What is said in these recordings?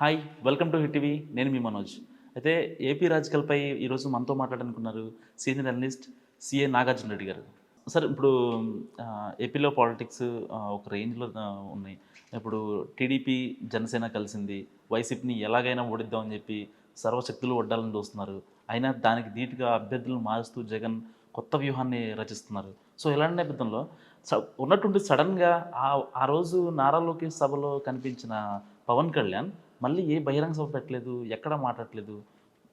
Hi welcome to hit TV. నేను మీ మనోజ్. అయితే ఏపీ రాజకీయాలపై ఈరోజు మనతో మాట్లాడాలనుకున్నారు senior analyst CA Nagarjuna Reddy గారు. సార్ ఇప్పుడు ఏపీలో పాలిటిక్స్ ఒక రేంజ్లో ఉన్నాయి. ఇప్పుడు టీడీపీ జనసేన కలిసింది వైసీపీని ఎలాగైనా ఓడిద్దామని చెప్పి సర్వశక్తులు వడ్డాలని చూస్తున్నారు. అయినా దానికి ధీటుగా అభ్యర్థులను మారుస్తూ జగన్ కొత్త వ్యూహాన్ని రచిస్తున్నారు. సో ఇలాంటి నేపథ్యంలో స- ఉన్నటువంటి సడన్గా ఆ ఆ రోజు నారా లోకేష్ సభలో కనిపించిన పవన్ కళ్యాణ్ మళ్ళీ ఏ బహిరంగ సభ పెట్టలేదు ఎక్కడ మాట్లాడలేదు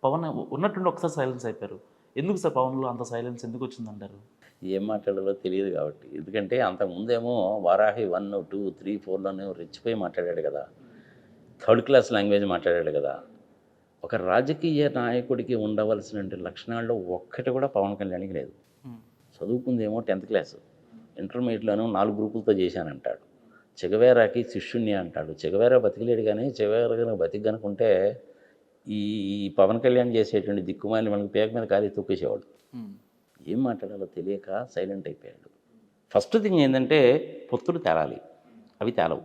పవన్ ఉన్నట్టుండి ఒకసారి సైలెన్స్ అయిపోయారు. ఎందుకు సార్ పవన్లో అంత సైలెన్స్ ఎందుకు వచ్చిందంటారు? ఏం మాట్లాడాలో తెలియదు కాబట్టి. ఎందుకంటే అంతకుముందేమో వారాహి వన్ టూ త్రీ ఫోర్లోనే రెచ్చిపోయి మాట్లాడాడు కదా. థర్డ్ క్లాస్ లాంగ్వేజ్ మాట్లాడాడు కదా. ఒక రాజకీయ నాయకుడికి ఉండవలసిన లక్షణాల్లో ఒక్కటి కూడా పవన్ కళ్యాణ్కి లేదు. చదువుకుందేమో టెన్త్ క్లాస్. ఇంటర్మీడియట్లోనూ నాలుగు గ్రూపులతో చేశానంటాడు. చెగవేరాకి శిష్యుణ్ణి అంటాడు. చెగవేరా బతికలేడు కానీ చెగవేరా కనుక బతికి కనుకుంటే ఈ ఈ పవన్ కళ్యాణ్ చేసేటువంటి దిక్కుమాలి మనకి పేక మీద కాలి తొక్కేసేవాడు. ఏం మాట్లాడాలో తెలియక సైలెంట్ అయిపోయాడు. ఫస్ట్ థింగ్ ఏంటంటే పొత్తులు తేలాలి. అవి తేలవు.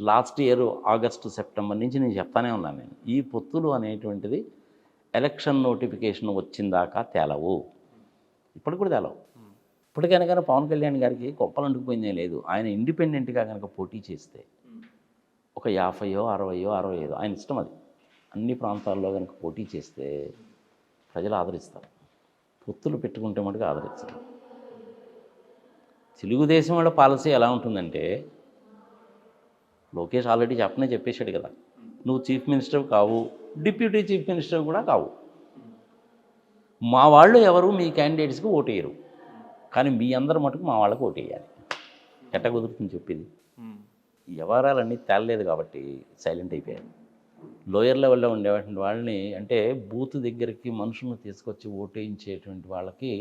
లాస్ట్ ఇయర్ ఆగస్టు సెప్టెంబర్ నుంచి నేను చెప్తానే ఉన్నాను నేను. ఈ పొత్తులు అనేటువంటిది ఎలక్షన్ నోటిఫికేషన్ వచ్చిందాకా తేలవు. ఇప్పుడు కూడా తేలవు. ఇప్పటికైనా కానీ పవన్ కళ్యాణ్ గారికి గొప్పలు అంటుకుపోయిందే లేదు. ఆయన ఇండిపెండెంట్గా కనుక పోటీ చేస్తే ఒక యాభైయో అరవయో అరవై ఐదో ఆయన ఇష్టం అది. అన్ని ప్రాంతాల్లో కనుక పోటీ చేస్తే ప్రజలు ఆదరిస్తారు. పొత్తులు పెట్టుకుంటే మటుకు ఆదరిస్తారు. తెలుగుదేశం వాళ్ళ పాలసీ ఎలా ఉంటుందంటే లోకేష్ ఆల్రెడీ చెప్పనే చెప్పేశాడు కదా. నువ్వు చీఫ్ మినిస్టర్ కావు డిప్యూటీ చీఫ్ మినిస్టర్ కూడా కావు. మా వాళ్ళు ఎవరు మీ క్యాండిడేట్స్కి ఓటేయరు. కానీ మీ అందరు మటుకు మా వాళ్ళకి ఓటేయాలి. ఎట్ట కుదురుతుంది చెప్పింది? వ్యవహారాలన్నీ తేలలేదు కాబట్టి సైలెంట్ అయిపోయారు. లోయర్ లెవెల్లో ఉండేటువంటి వాళ్ళని అంటే బూత్ దగ్గరికి మనుషులను తీసుకొచ్చి ఓటేయించేటువంటి వాళ్ళకి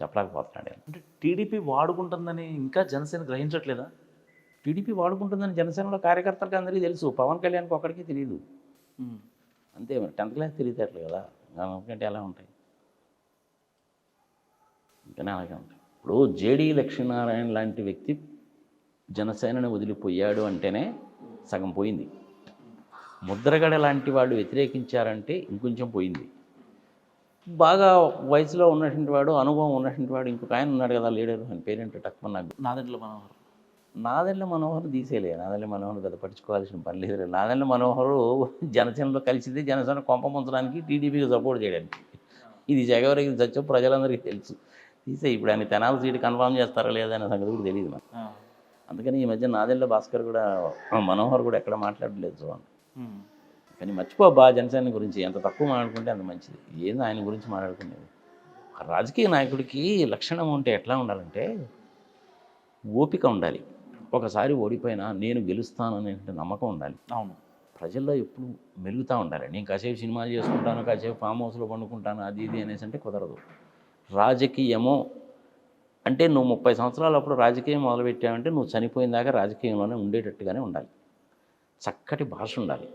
చెప్పలేకపోతున్నాడు. అంటే టీడీపీ వాడుకుంటుందని ఇంకా జనసేన గ్రహించట్లేదా? టీడీపీ వాడుకుంటుందని జనసేనలో కార్యకర్తలకు అందరికీ తెలుసు. పవన్ కళ్యాణ్కి ఒక్కడికి తెలియదు అంతే మరి. టెన్త్ క్లాస్ తెలియతేట్లు కదా. ఎందుకంటే ఎలా ఉంటాయి? ఇంకనే అలాగే ఉంటాయి ఇప్పుడు జేడీ లక్ష్మీనారాయణ లాంటి వ్యక్తి జనసేనని వదిలిపోయాడు అంటేనే సగం పోయింది. ముద్రగడ లాంటి వాళ్ళు వ్యతిరేకించారంటే ఇంకొంచెం పోయింది. బాగా వయసులో ఉన్నటువంటి వాడు అనుభవం ఉన్నటువంటి వాడు ఇంకొక ఆయన ఉన్నాడు కదా లీడర్ అని పేరేంటో టక్మన్ నాకు నాదెంట్లో మనోహర్. నాదెళ్ళ మనోహర్ తీసేలే నాదెళ్ళ మనోహర్ పెద్ద పట్టించుకోవాల్సిన పని లేదు. నాదెళ్ళ మనోహరు జనసేనలో కలిసింది జనసేన కొంప ముంచడానికి టీడీపీకి సపోర్ట్ చేయడానికి. ఇది జగవరికి సత్యం ప్రజలందరికీ తెలుసు. తీసే. ఇప్పుడు ఆయన తెనాలి సీటు కన్ఫామ్ చేస్తారా లేదా అనే సంగతి కూడా తెలియదు మనకు. అందుకని ఈ మధ్య నాదెళ్ళ భాస్కర్ కూడా మనోహర్ కూడా ఎక్కడ మాట్లాడలేదు చూడండి. కానీ మర్చిపో బా జనసేన గురించి ఎంత తక్కువ మాట్లాడుకుంటే అంత మంచిది. ఏంది ఆయన గురించి మాట్లాడుకునేది? రాజకీయ నాయకుడికి లక్షణం ఉంటే ఎట్లా ఉండాలంటే ఓపిక ఉండాలి. ఒకసారి ఓడిపోయినా నేను గెలుస్తాను అనే నమ్మకం ఉండాలి. అవును. ప్రజల్లో ఎప్పుడు మెలుగుతూ ఉండాలి. నేను కాసేపు సినిమాలు చేసుకుంటాను కాసేపు ఫామ్ హౌస్లో పండుకుంటాను అది ఇది అనేసి అంటే కుదరదు. రాజకీయము అంటే నువ్వు ముప్పై సంవత్సరాలు అప్పుడు రాజకీయం మొదలుపెట్టావంటే నువ్వు చనిపోయిన దాకా రాజకీయంలోనే ఉండేటట్టుగానే ఉండాలి. చక్కటి భాష ఉండాలి.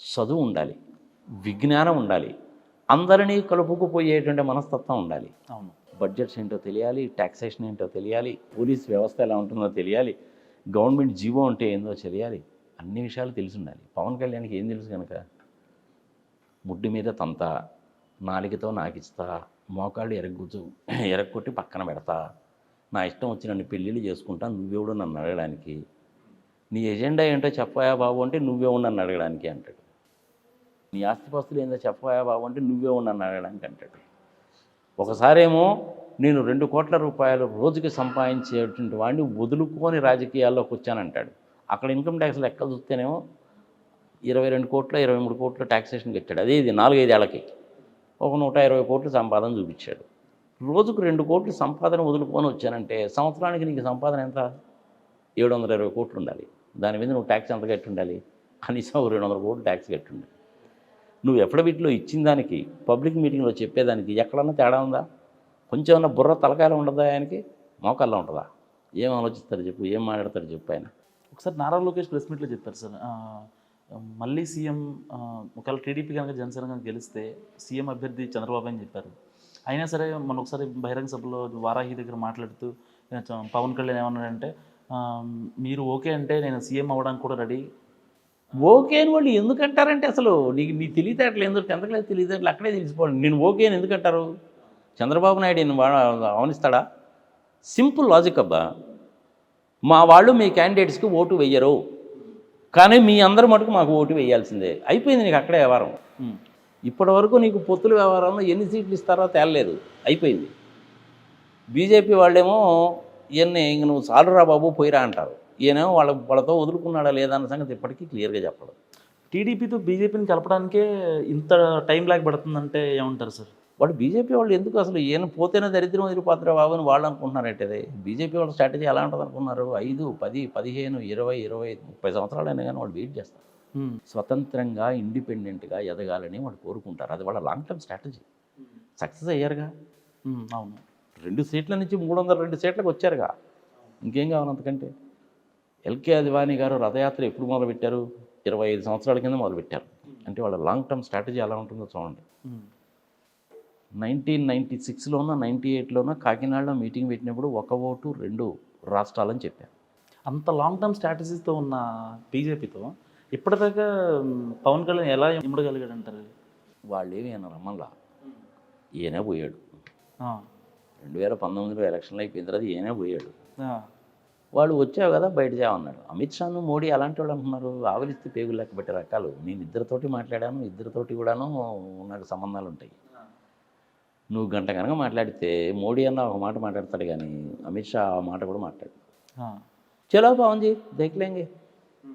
చదువు ఉండాలి. విజ్ఞానం ఉండాలి. అందరినీ కలుపుకుపోయేటువంటి మనస్తత్వం ఉండాలి. అవును. బడ్జెట్స్ ఏంటో తెలియాలి ట్యాక్సేషన్ ఏంటో తెలియాలి పోలీస్ వ్యవస్థ ఎలా ఉంటుందో తెలియాలి గవర్నమెంట్ జీవో అంటే ఏందో తెలియాలి అన్ని విషయాలు తెలిసి ఉండాలి. పవన్ కళ్యాణ్కి ఏం తెలుసు కనుక ముడ్డి మీద తంత. నాలికతో నాకిస్తా. మోకాళ్ళు ఎరగొచ్చు ఎరగొట్టి పక్కన పెడతా. నా ఇష్టం వచ్చి నన్ను పెళ్ళిళ్ళు చేసుకుంటా నువ్వెవడు నన్ను అడగడానికి? నీ ఎజెండా ఏంటో చెప్పాయా బాబు అంటే నువ్వే నన్ను అడగడానికి అంటాడు. నీ ఆస్తిపాస్తులు ఏందో చెప్పాయా బాబు అంటే నువ్వే నన్ను అడగడానికి అంటాడు. ఒకసారేమో నేను రెండు కోట్ల రూపాయలు రోజుకి సంపాదించేటువంటి వాడిని వదులుకొని రాజకీయాల్లోకి వచ్చానంటాడు. అక్కడ ఇన్కమ్ ట్యాక్స్ లెక్క చూస్తేనేమో ఇరవై రెండు కోట్ల ఇరవై మూడు కోట్ల ట్యాక్సేషన్ కట్టాడు. అదే ఇది నాలుగైదేళ్ళకి. ఒక నూట ఇరవై కోట్లు సంపాదన చూపించాడు. రోజుకు రెండు కోట్లు సంపాదన వదులుకొని వచ్చానంటే సంవత్సరానికి నీకు సంపాదన ఎంత? ఏడు వందల ఇరవై కోట్లు ఉండాలి. దాని మీద నువ్వు ట్యాక్స్ ఎంత కట్టి ఉండాలి కనీసం ఒక రెండు వందల కోట్లు ట్యాక్స్ కట్టి ఉండాలి నువ్వు ఎఫిడవిట్లో ఇచ్చిన దానికి పబ్లిక్ మీటింగ్లో చెప్పేదానికి ఎక్కడన్నా తేడా ఉందా? కొంచెం అన్న బుర్ర తలకాయలు ఉండదా ఆయనకి? మోకాల్లో ఉంటుందా? ఏం ఆలోచిస్తారు చెప్పు ఏం మాట్లాడతారు చెప్పు ఆయన. ఒకసారి నారా లోకేష్ ప్రెస్ మీట్లో చెప్పారు సార్. మళ్ళీ సీఎం ఒకవేళ టీడీపీ కనుక జనసేన కనుక గెలిస్తే సీఎం అభ్యర్థి చంద్రబాబు అని చెప్పారు. అయినా సరే మన ఒకసారి బహిరంగ సభలో వారాహి దగ్గర మాట్లాడుతూ పవన్ కళ్యాణ్ ఏమన్నాడంటే మీరు ఓకే అంటే నేను సీఎం అవ్వడానికి కూడా రెడీ. ఓకే అని వాళ్ళు ఎందుకంటారంటే అసలు నీకు నీ తెలియతేటలు ఎందుకు టెన్త్ క్లాస్ తెలియతేటలు అక్కడే తెలిసిపోవాలి నేను ఓకే అని ఎందుకంటారు? చంద్రబాబు నాయుడు నేను వా- అవనిస్తాడా? సింపుల్ లాజిక్ అబ్బా. మా వాళ్ళు మీ క్యాండిడేట్స్కి ఓటు వెయ్యరు కానీ మీ అందరి మటుకు మాకు ఓటు వేయాల్సిందే. అయిపోయింది నీకు అక్కడే వ్యవహారం. ఇప్పటి వరకు నీకు పొత్తుల వ్యవహారంలో ఎన్ని సీట్లు ఇస్తారో తేలలేదు. అయిపోయింది. బీజేపీ వాళ్ళేమో ఈయన్ని ఇంక నువ్వు చాలురా బాబు పోయిరా అంటారు. ఈయనేమో వాళ్ళ వాళ్ళతో వదులుకున్నాడా లేదా అన్న సంగతి ఇప్పటికీ క్లియర్గా చెప్పడం. టీడీపీతో బీజేపీని కలపడానికే ఇంత టైం లాగ్ పడుతుందంటే ఏమంటారు సార్? వాళ్ళు బీజేపీ వాళ్ళు ఎందుకు అసలు ఈయన పోతేనే దరిద్రం వదిలిపోతారా బాబు అని వాళ్ళు అనుకుంటున్నారంటే అదే. బీజేపీ వాళ్ళ స్ట్రాటజీ ఎలా ఉంటుంది అనుకున్నారు? ఐదు పది పదిహేను ఇరవై ఇరవై ముప్పై సంవత్సరాలు అయినా కానీ వాళ్ళు వెయిట్ చేస్తారు. స్వతంత్రంగా ఇండిపెండెంట్గా ఎదగాలని వాళ్ళు కోరుకుంటారు. అది వాళ్ళ లాంగ్ టర్మ్ స్ట్రాటజీ. సక్సెస్ అయ్యారుగా? అవును. రెండు సీట్ల నుంచి మూడు వందల రెండు సీట్లకు వచ్చారుగా. ఇంకేం కావాలి అంతకంటే? ఎల్కే అద్వానీ గారు రథయాత్ర ఎప్పుడు మొదలుపెట్టారు? ఇరవై ఐదు సంవత్సరాల కింద మొదలుపెట్టారు. అంటే వాళ్ళ లాంగ్ టర్మ్ స్ట్రాటజీ ఎలా ఉంటుందో చూడండి. నైన్టీన్ నైంటీ సిక్స్లోనో నైంటీ ఎయిట్లోనో కాకినాడలో మీటింగ్ పెట్టినప్పుడు ఒక ఓటు రెండు రాష్ట్రాలని చెప్పారు. అంత లాంగ్ టర్మ్ స్ట్రాటజీతో ఉన్న బీజేపీతో ఇప్పటిదాకా పవన్ కళ్యాణ్ ఎలా ఇమ్మడగలిగాడు అంటారు వాళ్ళు ఏమి ఈయన రమ్మల్లా ఈయనే పోయాడు. రెండు వేల పంతొమ్మిదిలో ఎలక్షన్లు అయిపోయిన తర్వాత ఈయనే పోయాడు. వాళ్ళు వచ్చావు కదా బయట చేయమన్నాడు అమిత్ షాను మోడీ అలాంటి వాళ్ళు అంటున్నారు ఆవలిస్తే పేగులు లెక్క పెట్టే రకాలు. నేను ఇద్దరితోటి మాట్లాడాను ఇద్దరితోటి కూడాను నాకు సంబంధాలు ఉంటాయి. నువ్వు గంట కనుక మాట్లాడితే మోడీ అన్న ఒక మాట మాట్లాడతాడు కానీ అమిత్ షా ఆ మాట కూడా మాట్లాడు. చలో బాగుంది దేఖలేంగే.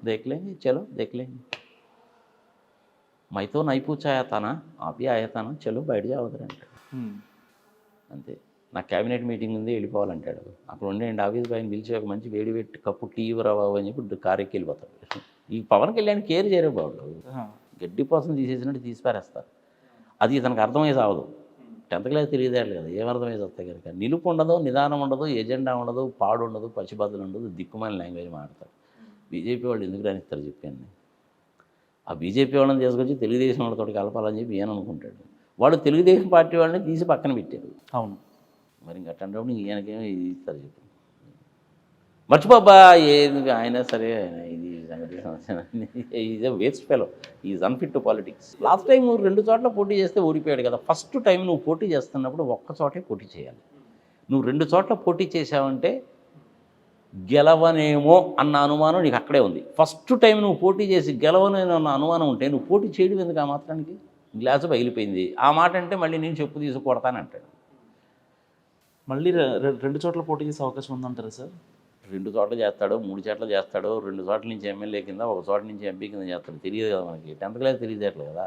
దేఖలేంగే చలో దేఖలేంగే. మైతో నైపూచాయతానా ఆపి ఆయతానా చలో బయట జావదరంట అంతే. నా క్యాబినెట్ మీటింగ్ ఉంది వెళ్ళిపోవాలంటాడు. అక్కడ ఉండేయండి ఆఫీస్ బాయ్ని పిలిచి ఒక మంచి వేడి పెట్టి కప్పు టీ రావు అని చెప్పి కారెక్కి వెళ్ళిపోతాడు. ఈ పవన్ కళ్యాణ్ కేర్ చేయరు బాబు. గడ్డి కోసం తీసేసినట్టు తీసిపారేస్తారు. అది ఇతనికి అర్థమయ్యే సాగదు టెన్త్ క్లాస్ తెలియదేళ్ళు కదా ఏం అర్థమై వస్తాయి కనుక నిలుపు ఉండదు నిదానం ఉండదు ఎజెండా ఉండదు పాడు ఉండదు పచ్చిబద్దలు ఉండదు దిక్కుమాల లాంగ్వేజ్ మాడతారు బీజేపీ వాళ్ళు ఎందుకు రానిస్తారు చెప్పాను ఆ బీజేపీ వాళ్ళని తీసుకొచ్చి తెలుగుదేశం వాళ్ళతో కలపాలని చెప్పి ఈయన అనుకుంటాడు. వాడు తెలుగుదేశం పార్టీ వాళ్ళని తీసి పక్కన పెట్టారు. అవును. మరి ఇంకా అట్టంటప్పుడు ఇంక ఈయనకేమో ఇస్తారు చెప్పు మర్చిపోబ్బా ఏది ఆయన సరే ఆయన ఇది సంగతి is waste fellow is unfit to politics last time నువ్వు రెండు చోట్ల పోటీ చేస్తే ఓడిపోయాడు కదా. ఫస్ట్ టైం నువ్వు పోటీ చేస్తున్నప్పుడు ఒక్క చోటే పోటీ చేయాలి. నువ్వు రెండు చోట్ల పోటీ చేసావంటే గెలవనేమో అన్న అనుమానం నీకు అక్కడే ఉంది. ఫస్ట్ టైం నువ్వు పోటీ చేసి గెలవనేమో అన్న అనుమానం ఉంటే నువ్వు పోటీ చేయడం ఎందుకు ఆ మాత్రానికి? గ్లాసు పగిలిపోయింది. ఆ మాట అంటే మళ్ళీ నేను చెప్పు తీసుకొడతానంటాడు మళ్ళీ రెండు చోట్ల పోటీ చేసే అవకాశం ఉందంటారా సార్? రెండు చోట్ల చేస్తాడు మూడు చోట్ల చేస్తాడో రెండు చోట్ల నుంచి ఎమ్మెల్యే కింద ఒక చోట నుంచి ఎంపీ కింద చేస్తాడు తెలియదు కదా మనకి. టెన్త్ క్లాస్ తెలియదేట్లేదు కదా.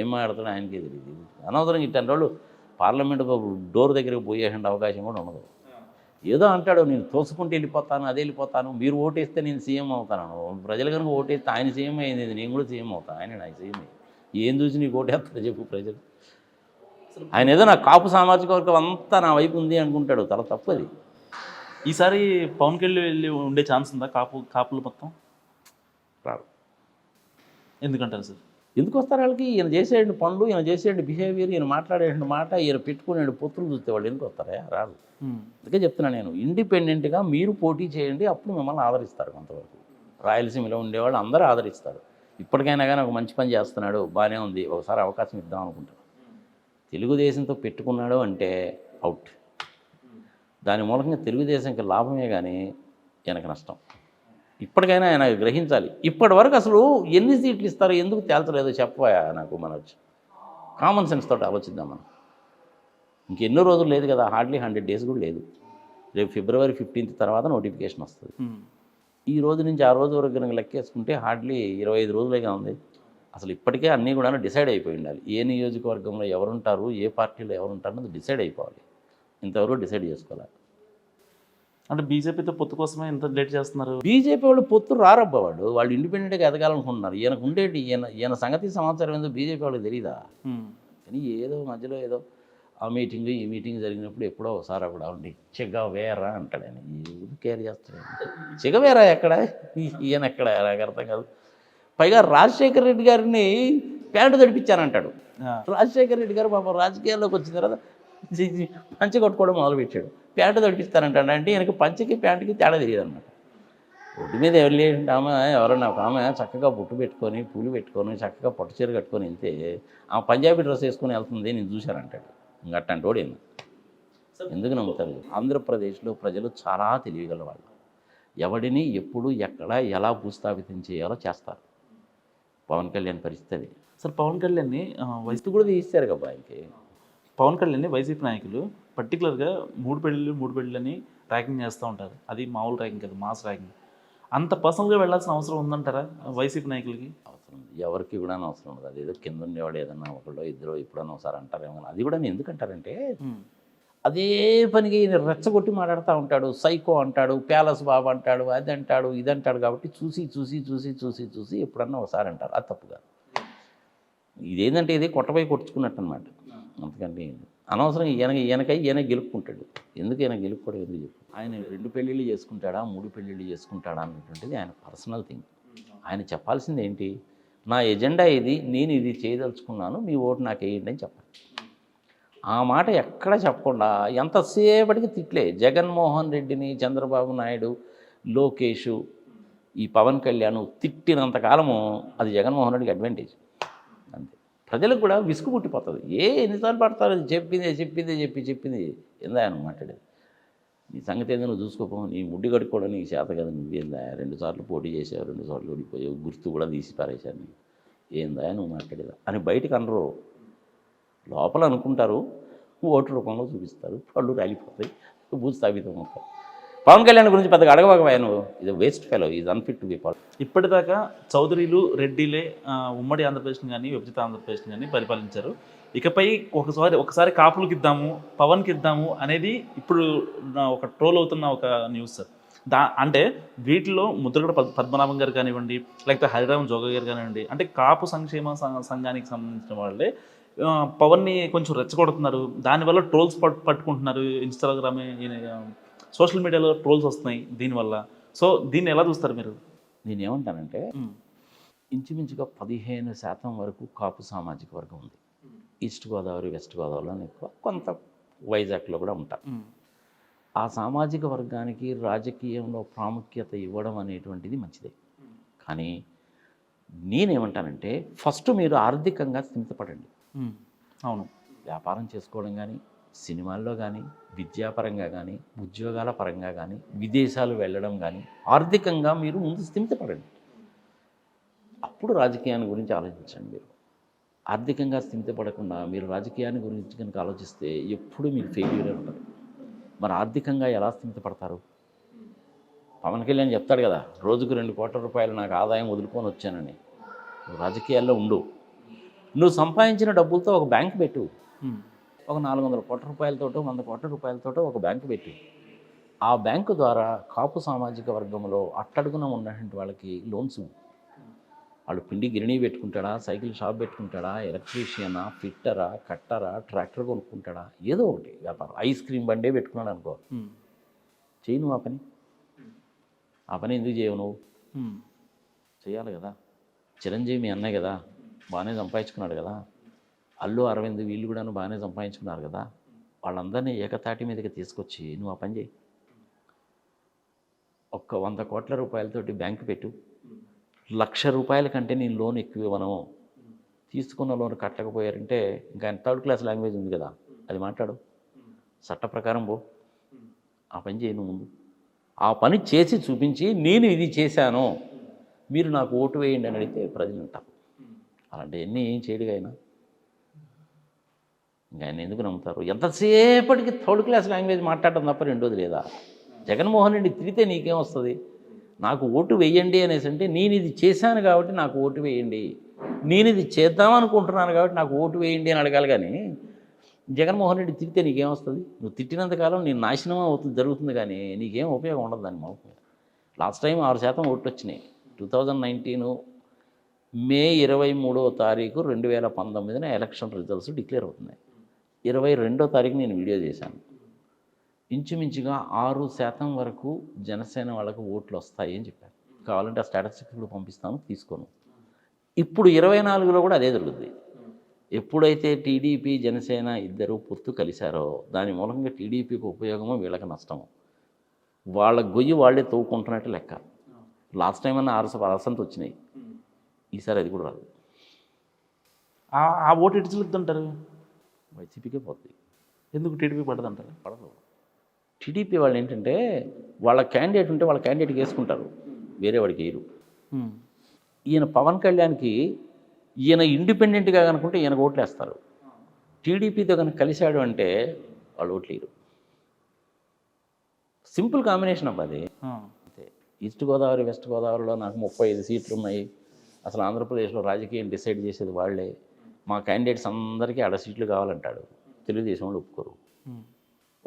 ఏం మాట్లాడతాడో ఆయనకే తెలియదు. అనవసరం ఇట్టని రోజులు పార్లమెంట్ డోర్ దగ్గరికి పోయే అవకాశం కూడా ఉండదు. ఏదో అంటాడు నేను తోసుకుంటూ వెళ్ళిపోతాను అదే వెళ్ళిపోతాను మీరు ఓటేస్తే నేను సీఎం అవుతాను. ప్రజలు కనుక ఓటేస్తే ఆయన సీఎం అయింది నేను కూడా సీఎం అవుతాను ఆయన ఆయన సీఎం ఏం చూసి నీకు ఓటేస్తాడు చెప్పు ప్రజలు. ఆయన ఏదో నా కాపు సామాజిక వర్గం అంతా నా వైపు ఉంది అనుకుంటాడు. చాలా తప్పది. ఈసారి పవన్ కళ్యాణ్ వెళ్ళి ఉండే ఛాన్స్ ఉందా కాపు కాపులు మొత్తం? రాడు ఎందుకంటారు సార్? ఎందుకు వస్తారు వాళ్ళకి? ఈయన చేసేయండి పనులు ఈయన చేసేయండి బిహేవియర్ ఈయన మాట్లాడేయండి మాట ఈయన పెట్టుకునే పొత్తులు చూస్తే వాళ్ళు ఎందుకు వస్తారా? రాదు. ఉమ్, అందుకే చెప్తున్నా నేను ఇండిపెండెంట్గా మీరు పోటీ చేయండి అప్పుడు మిమ్మల్ని ఆదరిస్తారు కొంతవరకు. రాయలసీమలో ఉండేవాళ్ళు అందరూ ఆదరిస్తారు. ఇప్పటికైనా కానీ ఒక మంచి పని చేస్తున్నాడు బాగానే ఉంది ఒకసారి అవకాశం ఇద్దాం అనుకుంటారు తెలుగుదేశంతో పెట్టుకున్నాడు అంటే అవుట్. దాని మూలంగా తెలుగుదేశంకి లాభమే కానీ ఈయనకు నష్టం. ఇప్పటికైనా ఆయన గ్రహించాలి. ఇప్పటి వరకు అసలు ఎన్ని సీట్లు ఇస్తారో ఎందుకు తేల్చలేదో చెప్పవా నాకు మనొచ్చు కామన్ సెన్స్ తోటి ఆలోచిద్దాం మనం. ఇంకెన్నో రోజులు లేదు కదా హార్డ్లీ హండ్రెడ్ డేస్ కూడా లేదు. రేపు ఫిబ్రవరి ఫిఫ్టీన్త్ తర్వాత నోటిఫికేషన్ వస్తుంది. ఈ రోజు నుంచి ఆ రోజు వరకు కనుక లెక్కేసుకుంటే హార్డ్లీ ఇరవై ఐదు రోజులేగా ఉంది. అసలు ఇప్పటికే అన్నీ కూడా డిసైడ్ అయిపోయి ఉండాలి. ఏ నియోజకవర్గంలో ఎవరుంటారు ఏ పార్టీలో ఎవరుంటారు అన్నది డిసైడ్ అయిపోవాలి. ఇంతవరకు డిసైడ్ చేసుకోవాలి అంటే బీజేపీతో పొత్తు కోసమే ఇంత లేట్ చేస్తున్నారు? బీజేపీ వాళ్ళు పొత్తు రారబ్బా వాళ్ళు వాళ్ళు ఇండిపెండెంట్గా ఎదగాలనుకుంటున్నారు. ఈయనకు ఉండేటి ఈయన ఈయన సంగతి సమాచారం ఏందో బీజేపీ వాళ్ళకి తెలియదా కానీ ఏదో మధ్యలో ఏదో ఆ మీటింగ్ ఈ మీటింగ్ జరిగినప్పుడు ఎప్పుడో ఒకసారి అప్పుడు ఉండి చిగవేరా అంటాడు ఆయన. ఏది కేర్ చేస్తాడు చిగవేరా ఎక్కడ? ఈయన ఎక్కడ? నాకు అర్థం కాదు. పైగా రాజశేఖర రెడ్డి గారిని ప్యాంటు తడిపించానంటాడు. రాజశేఖర రెడ్డి గారు పాపం రాజకీయాల్లోకి వచ్చిన తర్వాత పంచె కొట్టుకోవడం మొదలుపెట్టాడు. ప్యాంటు తడిపిస్తానంటాడు. అంటే ఈయనకి పంచెకి ప్యాంటుకి తేడా తెలియదు అనమాట ఒడ్డు మీద ఎవరు ఆమె ఎవరన్నా ఒక ఆమె చక్కగా బొట్టు పెట్టుకొని పూలు పెట్టుకొని చక్కగా పట్టు చీర కట్టుకొని వెళ్తే ఆ పంజాబీ డ్రెస్ వేసుకొని వెళ్తుంది నేను చూశానంటాడు ఇంకట్టంటే వాడు ఏమో. ఎందుకు నమ్ముతారు? ఆంధ్రప్రదేశ్లో ప్రజలు చాలా తెలియగల వాళ్ళు ఎవడిని ఎప్పుడు ఎక్కడ ఎలా భూస్థాపితం చేయాలో చేస్తారు. పవన్ కళ్యాణ్ పరిస్థితి అది. సార్ పవన్ కళ్యాణ్ని వయసు కూడా తీస్తారు కదా ఆయనకి పవన్ కళ్యాణ్ని వైసీపీ నాయకులు పర్టికులర్గా మూడు పెళ్ళిళ్ళు మూడు పెళ్ళిళ్ళని ర్యాకింగ్ చేస్తూ ఉంటారు. అది మామూలు ర్యాకింగ్ కదా మాస్ ర్యాకింగ్ అంత పర్సనల్గా వెళ్ళాల్సిన అవసరం ఉందంటారా వైసీపీ నాయకులకి? అవసరం. ఎవరికి కూడా అవసరం ఉండదు. అది ఏదో కింద ఉండేవాడు ఏదన్నా ఒకళ్ళు ఇద్దరు ఎప్పుడన్నా ఒకసారి అంటారేమో. అది కూడా నేను ఎందుకు అంటారంటే అదే పనికి రెచ్చగొట్టి మాట్లాడుతూ ఉంటాడు. సైకో అంటాడు ప్యాలెస్ బాబు అంటాడు అది అంటాడు ఇది అంటాడు కాబట్టి చూసి చూసి చూసి చూసి చూసి ఎప్పుడన్నా ఒకసారి అంటారు. అది తప్పుగా ఇదేంటంటే ఇది కొట్టపై కొట్టుకున్నట్టు అనమాట అంతకంటే అనవసరం ఈయన ఈయనకై ఈయన గెలుపుకుంటాడు. ఎందుకు ఈయన గెలుపుకోవడం ఎందుకు చెప్పు? ఆయన రెండు పెళ్ళిళ్ళు చేసుకుంటాడా మూడు పెళ్ళిళ్ళు చేసుకుంటాడా అనేటువంటిది ఆయన పర్సనల్ థింగ్. ఆయన చెప్పాల్సింది ఏంటి? నా ఎజెండా ఇది నేను ఇది చేయదలుచుకున్నాను మీ ఓటు నాకు వేయండి అని చెప్పాలి. ఆ మాట ఎక్కడ చెప్పకుండా ఎంతసేపటికి తిట్లే. జగన్మోహన్ రెడ్డిని చంద్రబాబు నాయుడు లోకేష్ ఈ పవన్ కళ్యాణ్ తిట్టినంతకాలము అది జగన్మోహన్ రెడ్డికి అడ్వాంటేజ్ ప్రజలకు కూడా విసుగు పుట్టిపోతుంది. ఏ ఎన్నిసార్లు పడతారు? అది చెప్పిందే చెప్పిందే చెప్పి చెప్పింది. ఏందా ఆయన మాట్లాడేది? నీ సంగతి ఏదో నువ్వు చూసుకోపో. నీ ముడ్డి కట్టుకోవడం నీకు చేత కదా. నువ్వేందా రెండు సార్లు పోటీ చేసావు రెండు సార్లు ఓడిపోయావు. గుర్తు కూడా తీసి పారేశాను నీకు. ఏందా నువ్వు మాట్లాడేదా? అని బయటకు అనరు. లోపల అనుకుంటారు. ఓటు రూపంలో చూపిస్తారు. పళ్ళు రాలిపోతాయి. భూస్థాపితం అవుతాయి. పవన్ కళ్యాణ్ గురించి పెద్దగా అడగబాక నువ్వు. ఇది waste fellow is unfit to be Paul ఇప్పటిదాకా చౌదరీలు రెడ్డిలే ఉమ్మడి ఆంధ్రప్రదేశ్ని కానీ విభజిత ఆంధ్రప్రదేశ్ని కానీ పరిపాలించారు. ఇకపై ఒకసారి ఒకసారి కాపులకు ఇద్దాము పవన్కి ఇద్దాము అనేది ఇప్పుడు ఒక ట్రోల్ అవుతున్న ఒక న్యూస్ సార్ దా అంటే వీటిలో ముద్రగడ పద్- పద్మనాభం గారు కానివ్వండి లేకపోతే హరిరామ్ జోగ గారు కానివ్వండి అంటే కాపు సంక్షేమ సంఘానికి సంబంధించిన వాళ్ళే పవన్ని కొంచెం రెచ్చగొడుతున్నారు. దానివల్ల ట్రోల్స్ పట్టుకుంటున్నారు. ఇన్స్టాగ్రామ్ సోషల్ మీడియాలో ట్రోల్స్ వస్తున్నాయి దీనివల్ల. సో దీన్ని ఎలా చూస్తారు మీరు? నేనేమంటానంటే ఉమ్, ఇంచుమించుగా పదిహేను శాతం వరకు కాపు సామాజిక వర్గం ఉంది. ఈస్ట్ గోదావరి వెస్ట్ గోదావరిలో ఎక్కువ కొంత వైజాగ్లో కూడా ఉంటారు ఆ సామాజిక వర్గానికి రాజకీయంలో ప్రాముఖ్యత ఇవ్వడం అనేటువంటిది మంచిదే. కానీ నేనేమంటానంటే ఫస్ట్ మీరు ఆర్థికంగా స్థిమితపడండి. అవును. వ్యాపారం చేసుకోవడం కానీ సినిమాల్లో కానీ విద్యాపరంగా కానీ ఉద్యోగాల పరంగా కానీ విదేశాలు వెళ్ళడం కానీ ఆర్థికంగా మీరు ముందు స్థిమితపడండి. అప్పుడు రాజకీయాన్ని గురించి ఆలోచించండి మీరు. ఆర్థికంగా స్థిమితపడకుండా మీరు రాజకీయాన్ని గురించి కనుక ఆలోచిస్తే ఎప్పుడూ మీరు ఫెయిల్యూరే ఉంటుంది మరి ఆర్థికంగా ఎలా స్థిమితపడతారు? పవన్ కళ్యాణ్ చెప్తాడు కదా రోజుకు రెండు కోట్ల రూపాయలు నాకు ఆదాయం వదులుకొని వచ్చానని. రాజకీయాల్లో ఉండు. నువ్వు సంపాదించిన డబ్బులతో ఒక బ్యాంక్ పెట్టు. ఒక నాలుగు వందల కోట్ల రూపాయలతోటో వంద కోట్ల రూపాయలతోటో ఒక బ్యాంకు పెట్టు ఆ బ్యాంకు ద్వారా కాపు సామాజిక వర్గంలో అట్టడుగున ఉన్నటువంటి వాళ్ళకి లోన్స్. వాళ్ళు పిండి గిరిణి పెట్టుకుంటాడా సైకిల్ షాప్ పెట్టుకుంటాడా ఎలక్ట్రీషియనా ఫిట్టరా కట్టరా ట్రాక్టర్ కొనుక్కుంటాడా ఏదో ఒకటి వ్యాపారం. ఐస్ క్రీమ్ బండే పెట్టుకున్నాడు అనుకో. చేయి నువ్వు ఆ పని. ఆ పని ఎందుకు చేయవు నువ్వు? చేయాలి కదా. చిరంజీవి మీ అన్నయ్య కదా. బాగానే సంపాదించుకున్నాడు కదా. అల్లు అరవింద్ వీళ్ళు కూడా బాగానే సంపాదించుకున్నారు కదా. వాళ్ళందరినీ ఏకతాటి మీదకి తీసుకొచ్చి నువ్వు ఆ పని చేయి. ఒక్క వంద కోట్ల రూపాయలతోటి బ్యాంకు పెట్టు. లక్ష రూపాయల కంటే నేను లోన్ ఎక్కువ ఇవ్వను. తీసుకున్న లోన్ కట్టకపోయారంటే ఇంకా థర్డ్ క్లాస్ లాంగ్వేజ్ ఉంది కదా. అది మాట్లాడు. చట్ట ప్రకారం పో. ఆ పని చేయను ముందు. ఆ పని చేసి చూపించి నేను ఇది చేశాను. మీరు నాకు ఓటు వేయండి అని అడిగితే ప్రజలు వింటారు. అలాంటి ఎన్ని ఏం చేయడుగా అయినా. ఆయన ఎందుకు నమ్ముతారు? ఎంతసేపటికి థర్డ్ క్లాస్ లాంగ్వేజ్ మాట్లాడటం తప్ప రెండోది లేదా? జగన్మోహన్ రెడ్డి తిరిగితే నీకేం వస్తుంది? నాకు ఓటు వేయండి అనేసి అంటే నేను ఇది చేశాను కాబట్టి నాకు ఓటు వేయండి. నేను ఇది చేద్దాం అనుకుంటున్నాను కాబట్టి నాకు ఓటు వేయండి అని అడగాలి కానీ జగన్మోహన్ రెడ్డి తిరిగితే నీకేం వస్తుంది? నువ్వు తిట్టినంతకాలం నేను నాశనం అవుతుంది జరుగుతుంది కానీ నీకేం ఉపయోగం ఉండదు దాని మా లాస్ట్ టైం ఆరు శాతం ఓట్లు వచ్చినాయి. టూ థౌజండ్ నైన్టీన్ మే ఇరవై మూడవ తారీఖు రెండు వేల పంతొమ్మిదిన ఎలక్షన్ రిజల్ట్స్ డిక్లేర్ అవుతున్నాయి. ఇరవై రెండో తారీఖు నేను వీడియో చేశాను. ఇంచుమించుగా ఆరు శాతం వరకు జనసేన వాళ్ళకు ఓట్లు వస్తాయి అని చెప్పారు. కావాలంటే ఆ స్టాటిస్టిక్స్ కూడా పంపిస్తాను తీసుకోను. ఇప్పుడు ఇరవై నాలుగులో కూడా అదే జరుగుతుంది ఎప్పుడైతే టీడీపీ జనసేన ఇద్దరు పొత్తు కలిశారో దాని మూలంగా టీడీపీకి ఉపయోగమో వీళ్ళకి నష్టము. వాళ్ళ గొయ్యి వాళ్ళే తవ్వుకుంటున్నట్టు లెక్క. లాస్ట్ టైం అన్న ఆరు అరసంత వచ్చినాయి. ఈసారి అది కూడా రాదు. ఆ- ఆ ఓటు ఎటు చెల్లుతుంటారు వైసీపీకే పోతుంది ఎందుకు టీడీపీ పడదంటారు? పడదు. టీడీపీ వాళ్ళు ఏంటంటే వాళ్ళ క్యాండిడేట్ ఉంటే వాళ్ళ క్యాండిడేట్కి వేసుకుంటారు. వేరే వాడికి వేయరు. ఈయన పవన్ కళ్యాణ్కి ఈయన ఇండిపెండెంట్గా కనుకుంటే ఈయన ఓట్లు వేస్తారు టీడీపీతో కనుక కలిశాడు అంటే వాళ్ళు ఓట్లు వేయరు. సింపుల్ కాంబినేషన్ అబ్బా అది. అంతే. ఈస్ట్ గోదావరి వెస్ట్ గోదావరిలో నాకు ముప్పై ఐదు సీట్లు ఉన్నాయి అసలు ఆంధ్రప్రదేశ్లో రాజకీయం డిసైడ్ చేసేది వాళ్ళే. మా క్యాండిడేట్స్ అందరికీ ఆడ సీట్లు కావాలంటాడు. తెలుగుదేశం వాళ్ళు ఒప్పుకోరు.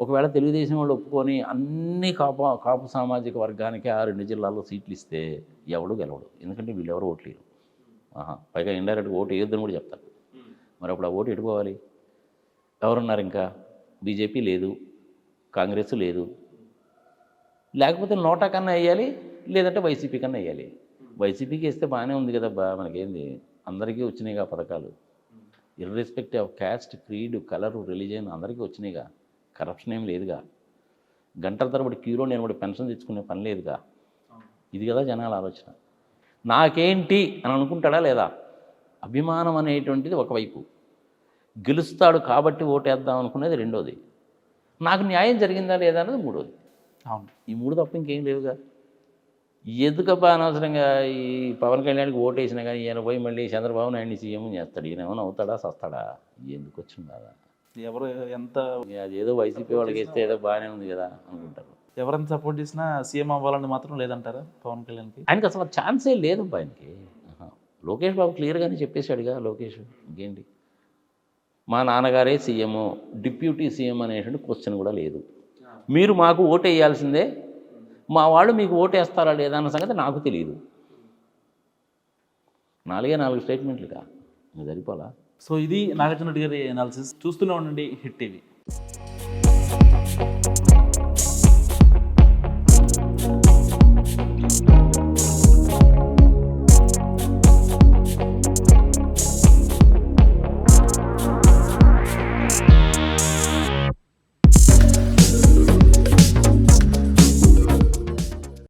ఒకవేళ తెలుగుదేశం వాళ్ళు ఒప్పుకొని అన్ని కాపు కాపు సామాజిక వర్గానికి ఆ రెండు జిల్లాల్లో సీట్లు ఇస్తే ఎవడు గెలవడు. ఎందుకంటే వీళ్ళెవరు ఓట్లు వేయరు. ఆహా పైగా ఇండైరెక్ట్గా ఓటు వేయొద్దని కూడా చెప్తారు. మరి అప్పుడు ఆ ఓటు ఎటుకోవాలి ఎవరున్నారు ఇంకా? బీజేపీ లేదు కాంగ్రెస్ లేదు. లేకపోతే నోటా కన్నా వేయాలి లేదంటే వైసీపీ కన్నా వేయాలి. వైసీపీకి వేస్తే బాగానే ఉంది కదా బా మనకేంది? అందరికీ వచ్చినాయిగా పథకాలు. Irrespective of caste creed colour religion అందరికీ వచ్చినాయిగా. కరప్షన్ ఏం లేదుగా. గంటల తరబడి క్యూలో నేను కూడా పెన్షన్ తెచ్చుకునే పని లేదుగా. ఇది కదా జనాల ఆలోచన. నాకేంటి అని అనుకుంటాడా లేదా? అభిమానం అనేటువంటిది ఒకవైపు. గెలుస్తాడు కాబట్టి ఓటేద్దాం అనుకునేది రెండోది. నాకు న్యాయం జరిగిందా లేదా అనేది మూడోది. అవును. ఈ మూడు తప్ప ఇంకేం లేవుగా. ఎందుకబ్బా అనవసరంగా ఈ పవన్ కళ్యాణ్కి ఓటు వేసినా కానీ ఈయన పోయి మళ్ళీ చంద్రబాబు నాయుడిని సీఎం చేస్తాడు. ఈయన ఏమైనా అవుతాడా సస్తాడా? ఎందుకు వచ్చింది కదా ఎవరు ఎంత అదేదో వైసీపీ వాళ్ళకి ఇస్తే ఏదో బాగానే ఉంది కదా అనుకుంటారు. ఎవరైనా సపోర్ట్ చేసినా సీఎం అవ్వాలని మాత్రం లేదంటారా పవన్ కళ్యాణ్కి? ఆయనకి అసలు ఛాన్సే లేదు ఆయనకి. లోకేష్ బాబు క్లియర్గానే చెప్పేశాడుగా లోకేష్. ఇంకేంటి? మా నాన్నగారే సీఎం డిప్యూటీ సీఎం అనేటువంటి క్వశ్చన్ కూడా లేదు. మీరు మాకు ఓటు వేయాల్సిందే మా వాళ్ళు మీకు ఓటేస్తారా లేదా అన్న సంగతి నాకు తెలియదు నాలుగే నాలుగు స్టేట్మెంట్లుగా ఇంకా సరిపోలా? సో ఇది నాగార్జున రెడ్డి గారి అనాలిసిస్ చూస్తూనే ఉండండి హిట్ టీవీ.